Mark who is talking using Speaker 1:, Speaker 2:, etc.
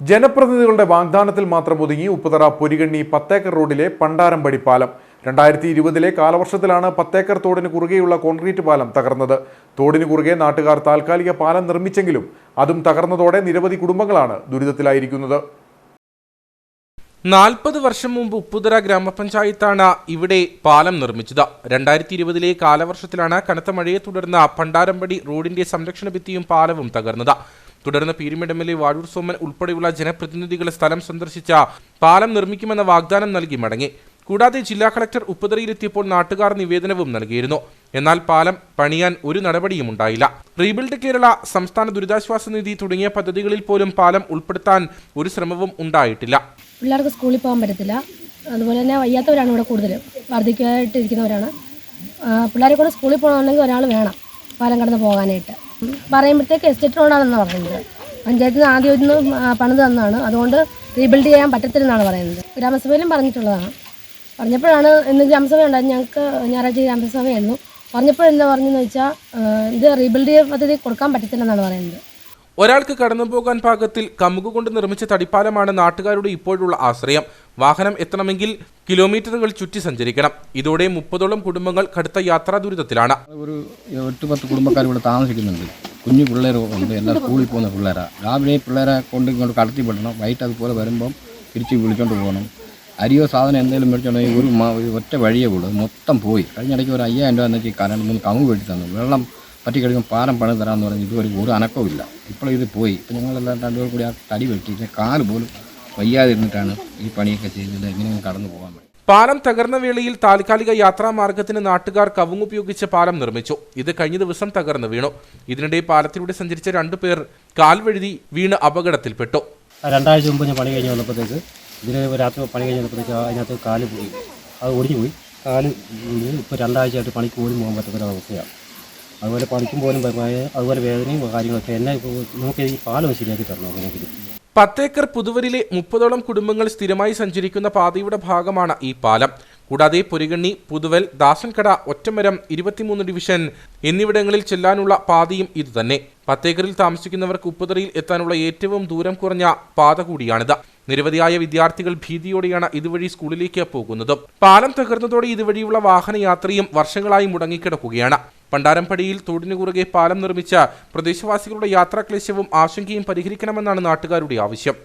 Speaker 1: ജനപ്രതിനിധികളുടെ വാഗ്ദാനത്തിൽ മാത്രം ഒതുങ്ങി ഉപ്പുതറ പൊരികണ്ണി പത്തേക്കർ റോഡിലെ പണ്ടാരമ്പടി പാലം. രണ്ടായിരത്തി ഇരുപതിലെ കാലവർഷത്തിലാണ് പത്തേക്കർ തോടിന് കുറുകെയുള്ള കോൺക്രീറ്റ് പാലം തകർന്നത്. തോടിന് കുറുകെ നാട്ടുകാർ താൽക്കാലിക പാലം നിർമ്മിച്ചെങ്കിലും അതും തകർന്നതോടെ നിരവധി കുടുംബങ്ങളാണ് ദുരിതത്തിലായിരിക്കുന്നത്.
Speaker 2: നാൽപ്പത് വർഷം മുമ്പ് ഉപ്പുതറ ഗ്രാമപഞ്ചായത്താണ് ഇവിടെ പാലം നിർമ്മിച്ചത്. രണ്ടായിരത്തി ഇരുപതിലെ കാലവർഷത്തിലാണ് കനത്ത മഴയെ തുടർന്ന് പണ്ടാരമ്പടി റോഡിന്റെ സംരക്ഷണ ഭിത്തിയും പാലവും തകർന്നത്. തുടർന്ന് Peermade M L A Vazhoor Soman ഉൾപ്പെടെയുള്ള ജനപ്രതിനിധികളെ സ്ഥലം സന്ദർശിച്ച പാലം നിർമ്മിക്കുമെന്ന വാഗ്ദാനം നൽകി മടങ്ങി. കൂടാതെ ജില്ലാ കളക്ടർ ഉപ്പുതറയിലെത്തിയപ്പോൾ നാട്ടുകാർ നിവേദനവും നൽകിയിരുന്നു. എന്നാൽ പാലം പണിയാൻ ഒരു നടപടിയും ഉണ്ടായില്ല. റീബിൽഡ് കേരള സംസ്ഥാന ദുരിതാശ്വാസ നിധി തുടങ്ങിയ പദ്ധതികളിൽ പോലും പാലം ഉൾപ്പെടുത്താൻ ഒരു ശ്രമവും ഉണ്ടായിട്ടില്ല.
Speaker 3: പിള്ളേർക്ക് സ്കൂളിൽ പോകാൻ പറ്റത്തില്ല. അതുപോലെ തന്നെ വയ്യാത്തവരാണ് ഇവിടെ കൂടുതൽ. വാർദ്ധക്യമായിട്ട് ഇരിക്കുന്നവരാണ് ആ, പിള്ളേരെ കൂടെ സ്കൂളിൽ പോകണമെന്നുണ്ടെങ്കിൽ ഒരാൾ വേണം. പാലം കടന്ന് പോകാനായിട്ട്. പറയുമ്പോഴത്തേക്ക് എസ്റ്റേറ്റ് റോഡാണെന്ന് പറയുന്നത് പഞ്ചായത്തിൽ നിന്ന് ആദ്യം ഒന്ന് പണിത് തന്നാണ് അതുകൊണ്ട് റീബിൽഡ് ചെയ്യാൻ പറ്റത്തില്ലെന്നാണ് പറയുന്നത്. ഗ്രാമസഭയിലും പറഞ്ഞിട്ടുള്ളതാണ്. പറഞ്ഞപ്പോഴാണ് ഇന്ന് ഗ്രാമസഭ ഉണ്ടായിരുന്നു ഞങ്ങൾക്ക് ഞായറാഴ്ച ഗ്രാമസഭയായിരുന്നു. പറഞ്ഞപ്പോഴെന്താ പറഞ്ഞെന്ന് വെച്ചാൽ ഇത് റീബിൽഡ് ചെയ്യാൻ പദ്ധതി കൊടുക്കാൻ പറ്റത്തില്ലെന്നാണ് പറയുന്നത്.
Speaker 2: ഒരാൾക്ക് കടന്നുപോകാൻ പാകത്തിൽ കമുക് കൊണ്ട് നിർമ്മിച്ച തടിപ്പാലമാണ് നാട്ടുകാരുടെ ഇപ്പോഴുള്ള ആശ്രയം. വാഹനം എത്തണമെങ്കിൽ കിലോമീറ്ററുകൾ ചുറ്റി സഞ്ചരിക്കണം. ഇതോടെ മുപ്പതോളം കുടുംബങ്ങൾ കടുത്ത യാത്രാ ദുരിതത്തിലാണ്.
Speaker 4: ഒരു എട്ട് പത്ത് കുടുംബക്കാർ ഇവിടെ താമസിക്കുന്നുണ്ട്. കുഞ്ഞു പിള്ളേർ ഉണ്ട്. എല്ലാം സ്കൂളിൽ പോകുന്ന പിള്ളേരാണ് രാവിലെ പിള്ളേരെ കൊണ്ട് ഇങ്ങോട്ട് കടത്തി വിടണം. വൈകിട്ട് അതുപോലെ വരുമ്പം തിരിച്ച് വിളിച്ചോണ്ട് പോകണം. അരിയോ സാധനം എന്തെങ്കിലും മേടിച്ചോണ്ടെങ്കിൽ ഒരു ഒറ്റ വഴിയേ ഉള്ളൂ. മൊത്തം പോയി. കഴിഞ്ഞിടയ്ക്ക് ഒരു അയ്യായിരം രൂപ എന്നൊക്കെ കാരണം കരണ്ട് മൂന്ന് കമ്പ് വേണ്ടി തന്നു. വെള്ളം പറ്റി കഴിയുമ്പോൾ പാലം പണി തരാമെന്ന് പറഞ്ഞ് ഇതുവരെ ഒരു അനക്കവും ഇല്ല. ഇപ്പോൾ ഇത് പോയി. ഇപ്പം ഞങ്ങളെല്ലാം രണ്ടുപേർ കൂടി ആ തടി വെട്ടി. കാൽ കാൽ പോലും വയ്യാതിരുന്നിട്ടാണ് ഈ പണിയൊക്കെ ചെയ്തത് എങ്ങനെയും കടന്നു പോകാൻ വേണ്ടി.
Speaker 2: പാലം തകർന്ന വേളയിൽ താൽക്കാലിക യാത്രാ മാർഗത്തിന് നാട്ടുകാർ കവുങ്ങുപയോഗിച്ച് പാലം നിർമ്മിച്ചു. ഇത് കഴിഞ്ഞ ദിവസം തകർന്നു വീണു. ഇതിനിടെ പാലത്തിലൂടെ സഞ്ചരിച്ച രണ്ടുപേർ കാൽവഴുതി വീണ് അപകടത്തിൽപ്പെട്ടു.
Speaker 5: രണ്ടാഴ്ച മുമ്പ് ഞാൻ പണി കഴിഞ്ഞ് വന്നപ്പോഴത്തേക്ക് ഇതിന് രാത്രി പണി കഴിഞ്ഞ് വന്നപ്പോഴത്തേക്ക് അതിനകത്ത് കാൽ പോയി. അത് ഒടിഞ്ഞു പോയി കാൽ ഇപ്പോൾ രണ്ടാഴ്ചയായിട്ട് പണിക്ക് പോലും പോകാൻ പറ്റാത്തൊരവസ്ഥയാണ് അതുപോലെ പണിക്കും പോലും അതുപോലെ വേദനയും കാര്യങ്ങളൊക്കെ എന്നെ നമുക്ക് ഈ പാലം ശരിയാക്കി തരണം അങ്ങനെയെങ്കിലും
Speaker 2: പത്തേക്കർ പുതുവരിലെ മുപ്പതോളം കുടുംബങ്ങൾ സ്ഥിരമായി സഞ്ചരിക്കുന്ന പാതയുടെ ഭാഗമാണ് ഈ പാലം. കൂടാതെ പൊരിഗണ്ണി പുതുവൽ ദാസൻകട ഒറ്റമരം ഇരുപത്തിമൂന്ന് ഡിവിഷൻ എന്നിവിടങ്ങളിൽ ചെല്ലാനുള്ള പാതയും ഇതുതന്നെ. പത്തേക്കറിൽ താമസിക്കുന്നവർക്ക് ഉപ്പുതറയിൽ എത്താനുള്ള ഏറ്റവും ദൂരം കുറഞ്ഞ പാത കൂടിയാണിത്. നിരവധിയായ വിദ്യാർത്ഥികൾ ഭീതിയോടെയാണ് ഇതുവഴി സ്കൂളിലേക്ക് പോകുന്നത്. പാലം തകർന്നതോടെ ഇതുവഴിയുള്ള വാഹനയാത്രയും വർഷങ്ങളായി മുടങ്ങിക്കിടക്കുകയാണ്. പണ്ടാരംപടിയിൽ തോടിനു കുറുകെ പാലം നിർമ്മിച്ച പ്രദേശവാസികളുടെ യാത്രാക്ലേശവും ആശങ്കയും പരിഹരിക്കണമെന്നാണ് നാട്ടുകാരുടെ ആവശ്യം